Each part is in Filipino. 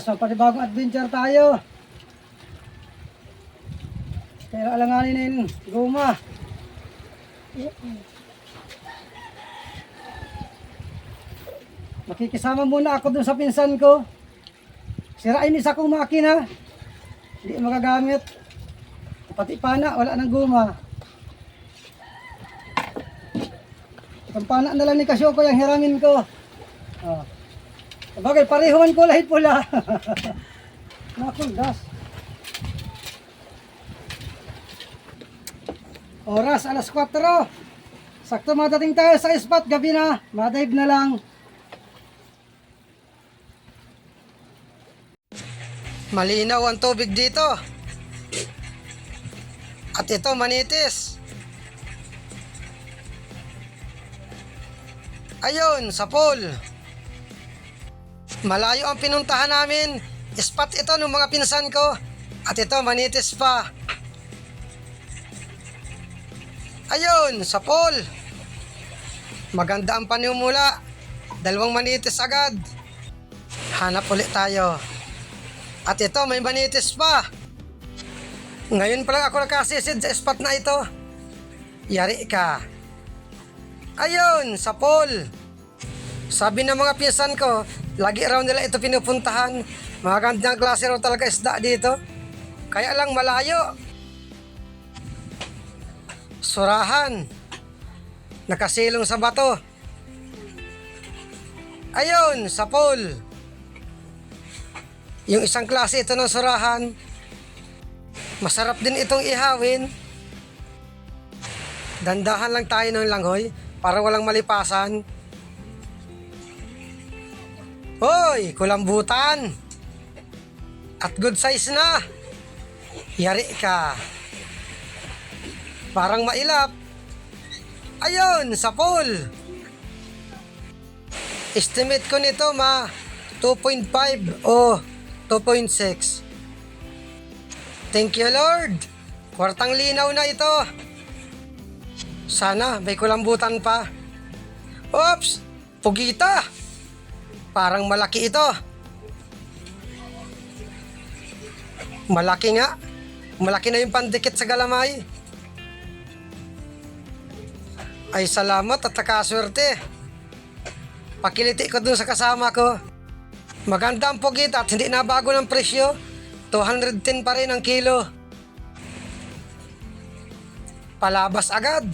guys, mapanibagong adventure tayo. Kaya alanganin na yung guma. Makikisama muna ako dun sa pinsan ko. Sirain isa kong makina. Hindi magagamit. Pati pana, wala nang guma. Itong pana na lang ni Kasyoko yung hiramin ko. Oh. Bagay, pareho man ko lahit pula. Nakul, gas. Oras, alas 4. Sakto madating tayo sa spot, gabi na. Madive na lang. Malinaw ang tubig dito. At ito manitis. Ayun, sa pool. Malayo ang pinuntahan namin. Spot ito ng mga pinsan ko. At ito, manitis pa. Ayun, sa pool. Maganda ang panimula. Dalawang manitis agad. Hanap ulit tayo. At ito, may manitis pa. Ngayon pa lang ako nakasisid sa spot na ito. Yari ka. Ayun, sa pool. Sabi ng mga pinsan ko, lagi raw nila ito pinupuntahan. Magandang klase raw talaga isda dito. Kaya lang malayo. Surahan. Nakasilong sa bato. Ayun, sa pool. Yung isang klase ito ng surahan. Masarap din itong ihawin. Dandahan lang tayo ng langhoy para walang malipasan. Hoy, kulambutan. At good size na. Yari ka. Parang mailap. Ayun, sa pool. Estimate ko nito ma 2.5 o 2.6. Thank you Lord. Kwartang linaw na ito. Sana may kulambutan pa. Oops! Pugita! Parang malaki ito. Malaki nga. Malaki na yung pandikit sa galamay. Ay salamat at nakaswerte. Pakiliti ko dun sa kasama ko. Maganda ang pugita at hindi na bago ng presyo. 210 pa rin ang kilo. Palabas agad.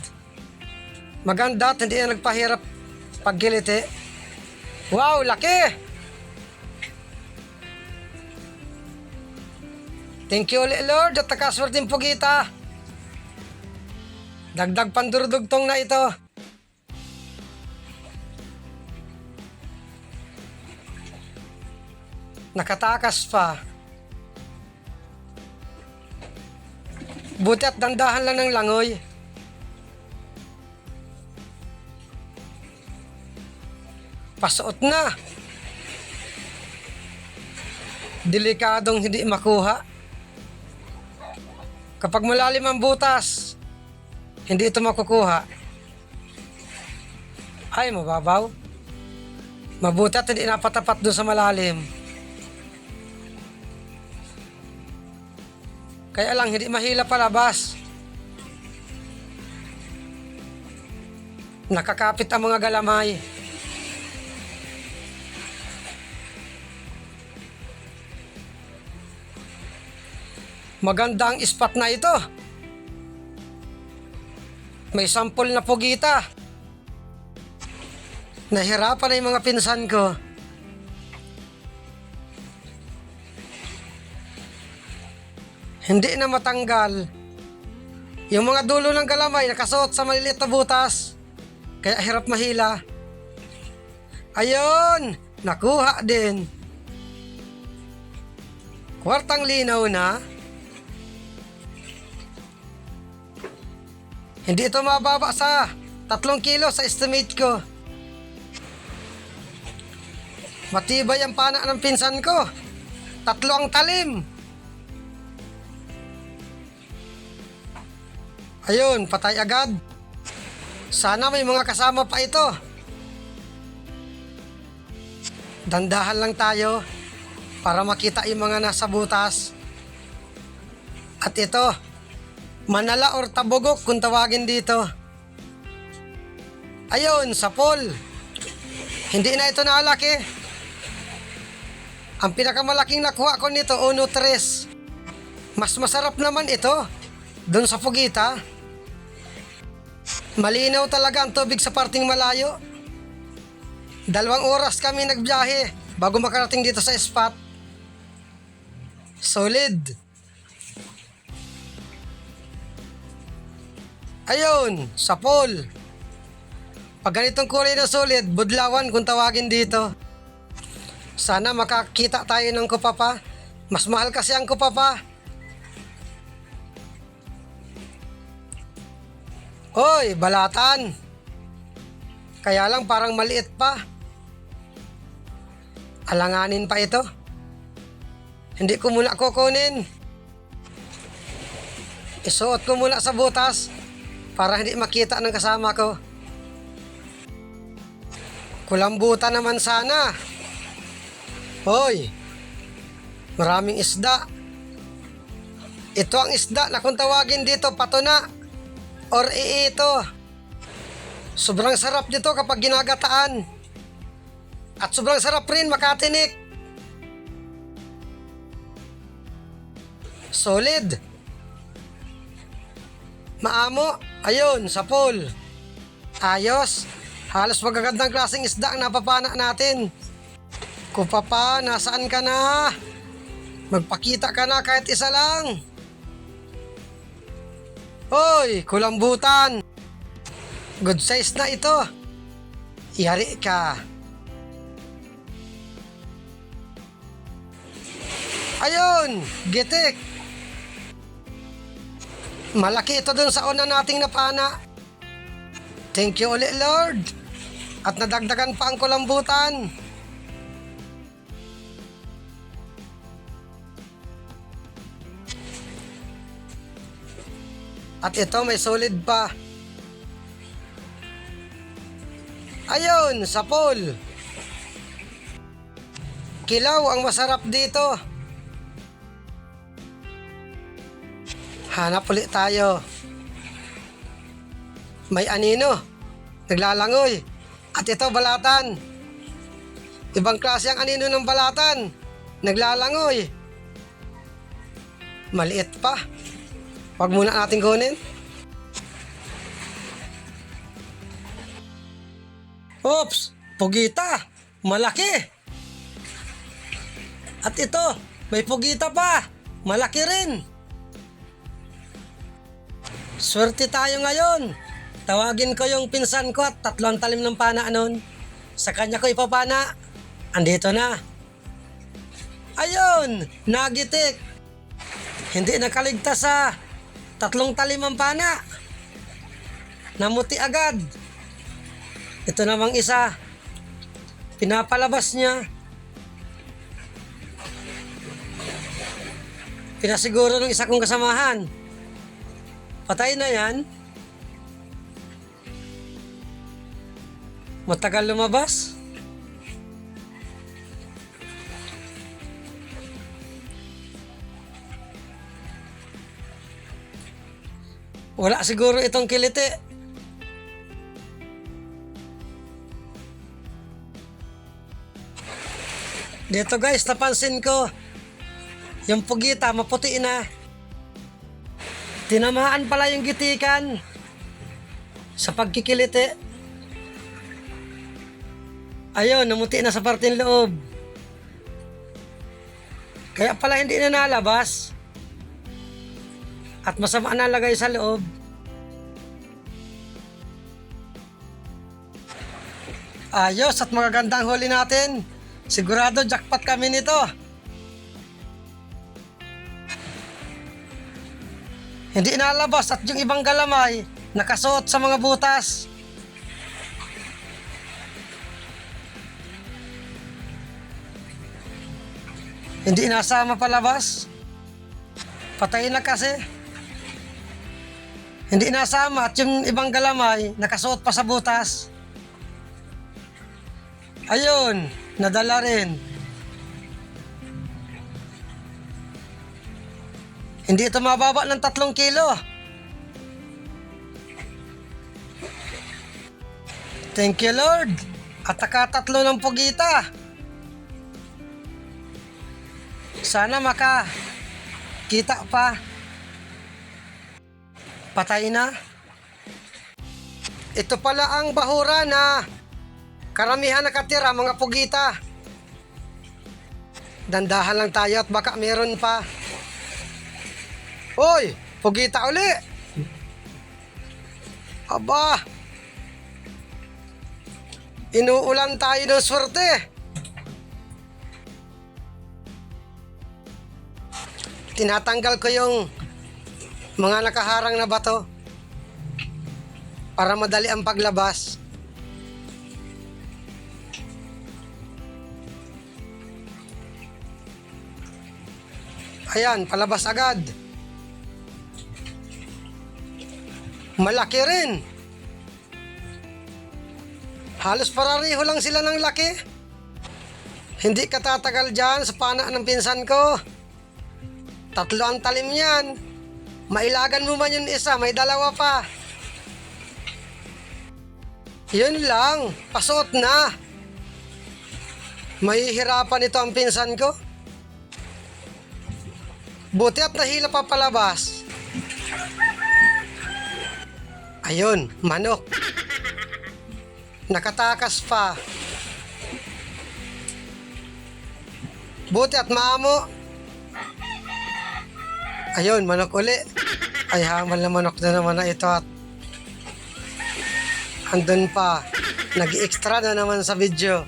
Maganda at hindi na nagpahirap paggiliti. Wow, laki! Thank you ulit Lord at nakaswerteng pugita. Dagdag pandurudugtong na ito. Nakatakas pa. Buti at dandahan lang ng langoy. Pasuot na. Delikadong hindi makuha. Kapag malalim ang butas, hindi ito makukuha. Ay, mababaw. Mabuti at hindi napatapat doon sa malalim. Kaya lang, hindi mahila palabas. Nakakapit ang mga galamay. Maganda ang spot na ito. May sampol na pugita. Nahirapan na yung mga pinsan ko. Hindi na matanggal. Yung mga dulo ng galamay nakasuot sa maliliit na butas. Kaya hirap mahila. Ayun! Nakuha din. Kwartang linaw na. Hindi ito mababa sa tatlong kilo sa estimate ko. Matibay ang pana ng pinsan ko. Tatlo ang talim. Ayun, patay agad. Sana may mga kasama pa ito. Dandahan lang tayo. para makita yung mga nasa butas. At ito, manala or tabugok kung tawagin dito. Ayun, sa pool. Hindi na ito nalaki. Ang pinakamalaking nakuha ko nito, uno tres. Mas masarap naman ito. Doon sa Pugita. Malinaw talaga ang tubig sa parting malayo. Dalawang oras kami nagbiyahe bago makarating dito sa spot. Solid. Ayun, sa pool. Pag ganitong kulay na solid, budlawan kung tawagin dito. Sana makakita tayo ng kupapa. Mas mahal kasi ang kupapa. Hoy, balatan. Kaya lang parang maliit pa. Alanganin pa ito. Hindi ko muna kukunin. Isuot ko muna sa butas para hindi makita ng kasama ko. Kulambutan naman sana. Hoy, maraming isda. Ito ang isda na kung tawagin dito patuna or iito. Sobrang sarap dito kapag ginagataan. At sobrang sarap rin makatinik. Solid. Maamo, ayun, sa pool. Ayos. Halos magagandang klaseng isda ang napapana natin. Kupapa, nasaan ka na? Magpakita ka na kahit isa lang. Hoy, kulambutan. Good size na ito. Yari ka. Ayun, gitik. Malaki ito dun sa una nating napana. Thank you ulit, Lord. At nadagdagan pa ang kulambutan. At ito may solid pa. Ayun, sa pool. Kilaw ang masarap dito. Hanap ulit tayo. May anino. Naglalangoy. At ito balatan. Ibang klase ang anino ng balatan. Naglalangoy. Maliit pa. Huwag muna natin kunin. Oops! Pugita! Malaki! At ito, may pugita pa! Malaki rin! Swerte tayo ngayon! Tawagin ko yung pinsan ko at tatlong talim ng pana nun. Sa kanya ko ipapana. Andito na. Ayun! Nagitik! Hindi nakaligtas sa tatlong talim ang pana. Namuti agad. Ito namang isa. Pinapalabas niya. Pinasiguro ng isa kong kasamahan. Patay na yan. Matagal lumabas. Wala siguro itong kiliti. Dito guys, napansin ko. Yung pugita, maputi na. Tinamaan pala yung gitikan. Sa pagkikiliti. Ayun, namuti na sa parting loob. Kaya pala hindi na nalabas. At masama na lagay sa loob. Ayos at magagandang huli natin. Sigurado jackpot kami nito. Hindi nalabas at yung ibang galamay nakasuot sa mga butas. Hindi nasama palabas. Patay na kasi. Hindi nasama at yung ibang galamay nakasuot pa sa butas. Ayun, nadala rin. Hindi ito mababa ng tatlong kilo. Thank you, Lord. At nakatatlo ng pugita. Sana maka kita pa. Patay na. Ito pala ang bahura na karamihan nakatira mga pugita. Dandahan lang tayo at baka meron pa. Hoy, pugita uli. Aba. Inuulan tayo ng swerte. Tinatanggal ko yung mga nakaharang na bato para madali ang paglabas. Ayan, palabas agad. Malaki rin. Halos parareho lang sila ng laki. Hindi ka tatagal dyan sa pana ng pinsan ko. Tatlo ang talim yan. Mailagan mo man yung isa, may dalawa pa. Yun lang, pasot na. Mahihirapan ito ang pinsan ko. Buti at nahila pa palabas. Ayun, manok. Nakatakas pa. Buti at maamo. Ayun, manok uli. Ay, hamal na manok na naman na ito at andun pa. Nag-extra na naman sa video.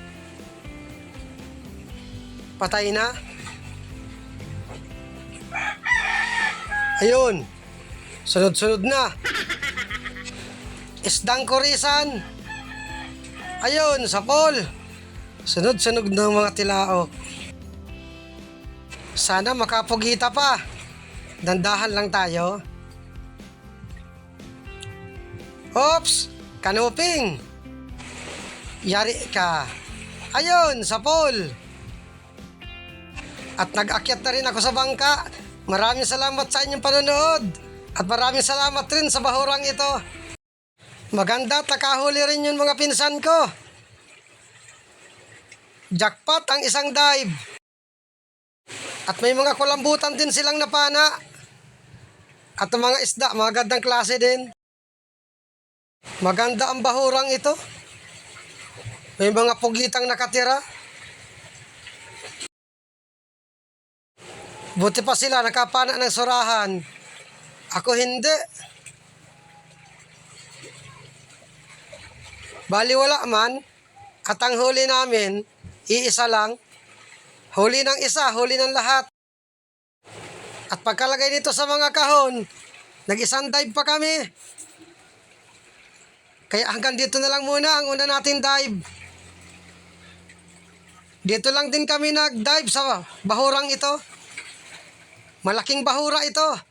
Patay na. Ayun. Sunod-sunod na. Isdang kurisan. Ayun, sa pol. Sunod-sunod ng mga tilaok. Sana makapugita pa. Dandahan lang tayo. Oops! Kanuping! Yari ka. Ayun, sa pol. At nag-akyat na rin ako sa bangka. Maraming salamat sa inyong panonood. At maraming salamat rin sa bahurang ito. Maganda at rin yung mga pinsan ko. Jackpot ang isang dive. At may mga kulambutan din silang napana. At mga isda, mga gandang klase din. Maganda ang bahurang ito. May mga pugitang nakatira. Buti pa sila nakapana ng surahan. Ako hindi. Bali wala man. At huli namin, iisa lang. Huli ng isa, huli ng lahat. At pagkalagay nito sa mga kahon, nag-isang dive pa kami. Kaya hanggang dito na lang muna ang una natin dive. Dito lang din kami nag-dive sa bahurang ito. Malaking bahura ito.